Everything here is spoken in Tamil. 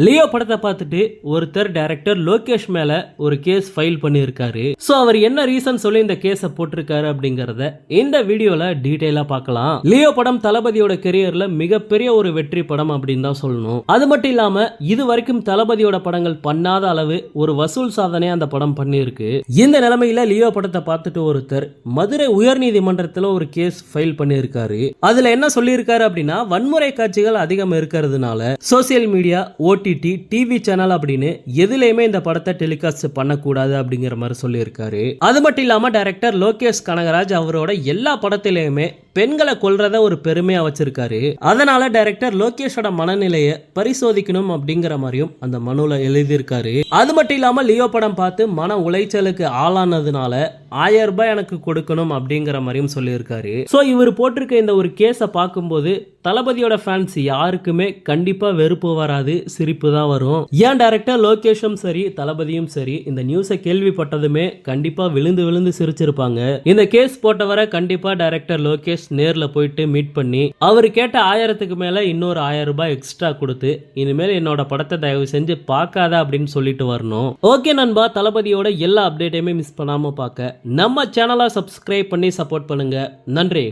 லியோ படத்தை பார்த்துட்டு ஒருத்தர் டைரக்டர் லோகேஷ் மேல ஒரு கேஸ் ஃபைல் பண்ணியிருக்காரு. ஸோ அவர் என்ன ரீசன் சொல்லி இந்த கேஸை போட்டிருக்காரு அப்படிங்கறத இந்த வீடியோல டீடைலா பார்க்கலாம். லியோ படம் தளபதியோட கெரியர்ல மிகப்பெரிய ஒரு வெற்றி படம் அப்படின்னு தான் சொல்லணும். அது மட்டும் இல்லாம இது வரைக்கும் தளபதியோட படங்கள் பண்ணாத அளவு ஒரு வசூல் சாதனை அந்த படம் பண்ணியிருக்கு. இந்த நிலைமையில லியோ படத்தை பார்த்துட்டு ஒருத்தர் மதுரை உயர்நீதிமன்றத்தில் ஒரு கேஸ் ஃபைல் பண்ணியிருக்காரு. அதுல என்ன சொல்லியிருக்காரு அப்படின்னா வன்முறை காட்சிகள் அதிகம் இருக்கிறதுனால social media OTT OTT TV channel அப்படின்னு எதுலயுமே இந்த படத்தை டெலிகாஸ்ட் பண்ணக்கூடாது அப்படிங்கிற மாதிரி சொல்லியிருக்காரு. அது மட்டும் இல்லாமல் டைரக்டர் லோகேஷ் கனகராஜ் அவரோட எல்லா படத்திலையுமே பெண்களை கொல்றத ஒரு பெருமையா வச்சிருக்காரு. அதனால டைரக்டர் லோகேஷோட மனநிலையை பரிசோதிக்கணும் அப்படிங்கிற மாதிரியும் அந்த மனுல எழுதியிருக்காரு. அது மட்டும் இல்லாம லியோ படம் பார்த்து மன உளைச்சலுக்கு ஆளானதுனால ஆயிரம் ரூபாய் எனக்கு கொடுக்கணும் அப்படிங்கிற மாதிரியும் சொல்லியிருக்காரு. ஸோ இவர் போட்டிருக்க இந்த ஒரு கேஸை பார்க்கும்போது தளபதியோட ஃபேன்ஸ் யாருக்குமே கண்டிப்பா வெறுப்பு வராது சிரிப்பு தான் வரும். ஏன் டேரக்டா லோகேஷும் சரி தளபதியும் சரி இந்த நியூஸை கேள்விப்பட்டதுமே கண்டிப்பா விழுந்து விழுந்து சிரிச்சிருப்பாங்க. இந்த கேஸ் போட்டவரை கண்டிப்பா டைரக்டர் லோகேஷ் நேர்ல போயிட்டு மீட் பண்ணி அவர் கேட்ட ஆயிரத்துக்கு மேல இன்னொரு ஆயிரம் ரூபாய் எக்ஸ்ட்ரா கொடுத்து இனிமேல் என்னோட படத்தை தயவு செஞ்சு பார்க்காத அப்படின்னு சொல்லிட்டு வரணும். ஓகே நண்பா தளபதியோட எல்லா அப்டேட்டையுமே மிஸ் பண்ணாம பார்க்க. நம்ம சேனலை சப்ஸ்கிரைப் பண்ணி சப்போர்ட் பண்ணுங்க. நன்றி.